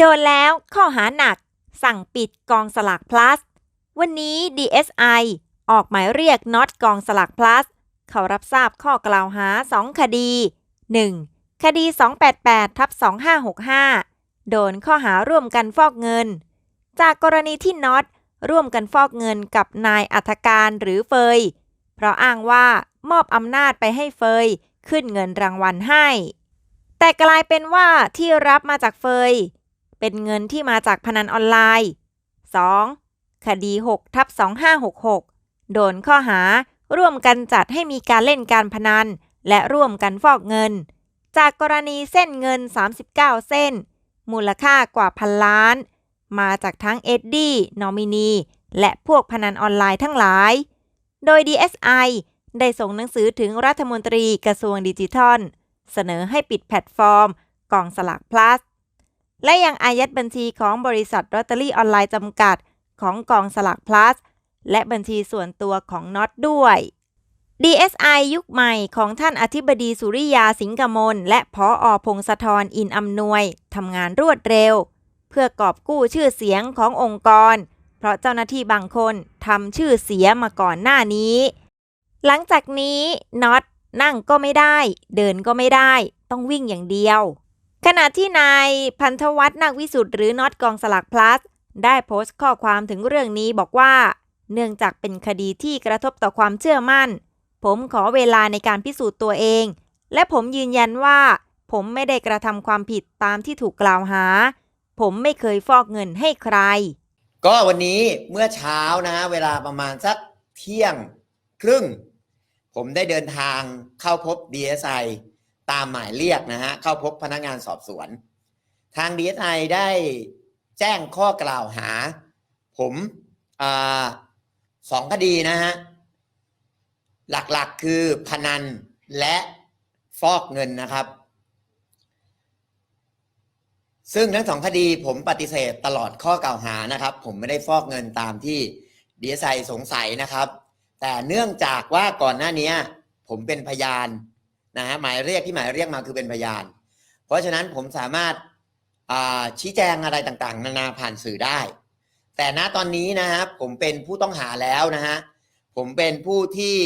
โดนแล้วข้อหาหนัก สั่งปิดกองสลาก plus วันนี้ DSI ออกหมายเรียกน็อตกองสลาก plus เขารับทราบข้อกล่าวหา 2 คดี 1. คดี 288ทับ2565 โดนข้อหาร่วมกันฟอกเงิน จากกรณีที่น็อตร่วมกันฟอกเงินกับนายอัธการหรือเฟย เพราะอ้างว่ามอบอำนาจไปให้เฟย ขึ้นเงินรางวัลให้ แต่กลายเป็นว่าที่รับมาจากเฟย เป็นเงินที่มาจากพนันออนไลน์ 2. คดี6ทับ2566 โดนข้อหาร่วมกันจัดให้มีการเล่นการพนัน และร่วมกันฟอกเงิน จากกรณีเส้นเงิน 39 เส้น มูลค่ากว่าพันล้าน มาจากทั้งเอ็ดดี้ นอมินี และพวกพนันออนไลน์ทั้งหลาย โดย DSI ได้ส่งหนังสือถึงรัฐมนตรีกระทรวงดิจิทัล เสนอให้ปิดแพลตฟอร์ม กองสลาก plus และยังอายัดบัญชีของบริษัทลอตเตอรี่ออนไลน์จำกัด ของกองสลาก plus และบัญชีส่วนตัวของน็อตด้วย DSI ยุคใหม่ของท่านอธิบดีสุริยาสิงกมล และพออพงศธรอินอำนวยทำงานรวดเร็ว เพื่อกอบกู้ชื่อเสียงขององค์กร เพราะเจ้าหน้าที่บางคนทำชื่อเสียมาก่อนหน้านี้ หลังจากนี้น็อตนั่งก็ไม่ได้ เดินก็ไม่ได้ ต้องวิ่งอย่างเดียว ขณะที่นายพันธวัฒน์นาควิสุทธ์หรือน็อตกองสลาก plus ได้โพสต์ข้อความถึงเรื่องนี้บอกว่า เนื่องจากเป็นคดีที่กระทบต่อความเชื่อมั่น ผมขอเวลาในการพิสูจน์ตัวเอง และผมยืนยันว่า ผมไม่ได้กระทำความผิดตามที่ถูกกล่าวหา ผมไม่เคยฟอกเงินให้ใคร ก็วันนี้เมื่อเช้านะฮะเวลาประมาณสักเที่ยงครึ่ง ผมได้เดินทางเข้าพบ DSI ตามหมายเรียกนะฮะเข้าพบพนักงานสอบสวน ทาง DSI ได้แจ้งข้อกล่าวหา ผมอสองคดีนะฮะ หลักๆคือพนันและฟอกเงินนะครับ ซึ่งทั้งสองคดีผมปฏิเสธตลอดข้อกล่าวหานะครับ ผมไม่ได้ฟอกเงินตามที่ดีเอสไอสงสัยนะครับ แต่เนื่องจากว่าก่อนหน้านี้ผมเป็นพยาน นะฮะหมายเรียกที่หมายเรียกมาคือเป็นพยาน เพราะฉะนั้นผมสามารถชี้แจงอะไรต่างๆ นานาผ่านสื่อได้ แต่ณตอนนี้นะฮะผมเป็นผู้ต้องหาแล้วนะฮะผมเป็นผู้ที่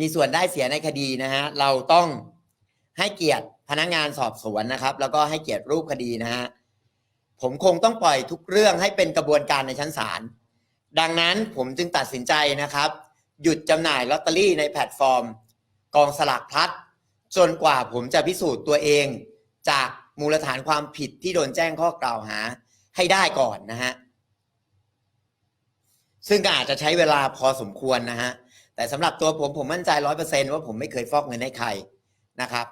มีส่วนได้เสียในคดีนะฮะเราต้องให้เกียรติพนักงานสอบสวนนะครับ แล้วก็ให้เกียรติรูปคดีนะฮะผมคงต้องปล่อยทุกเรื่องให้เป็นกระบวนการในชั้นศาลดังนั้นผมจึงตัดสินใจนะครับ หยุดจำหน่ายลอตเตอรี่ในแพลตฟอร์ม กองสลากพลัด จนกว่าผมจะพิสูจน์ตัวเอง จากมูลฐานความผิดที่โดนแจ้งข้อกล่าวหาให้ได้ก่อนนะฮะซึ่งก็อาจจะใช้เวลาพอสมควรนะฮะแต่สำหรับตัวผมผมมั่นใจร้อยเปอร์เซนว่าผมไม่เคยฟอกเงินให้ใครนะครับ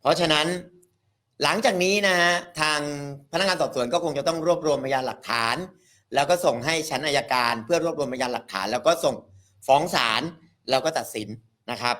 เพราะฉะนั้นหลังจากนี้นะฮะทางพนักงานสอบสวนก็คงจะต้องรวบรวมพยานหลักฐาน แล้วก็ส่งให้ชั้นอายการ เพื่อรวบรวมพยานหลักฐาน แล้วก็ส่งฟ้องศาลแล้วก็ตัดสินนะครับ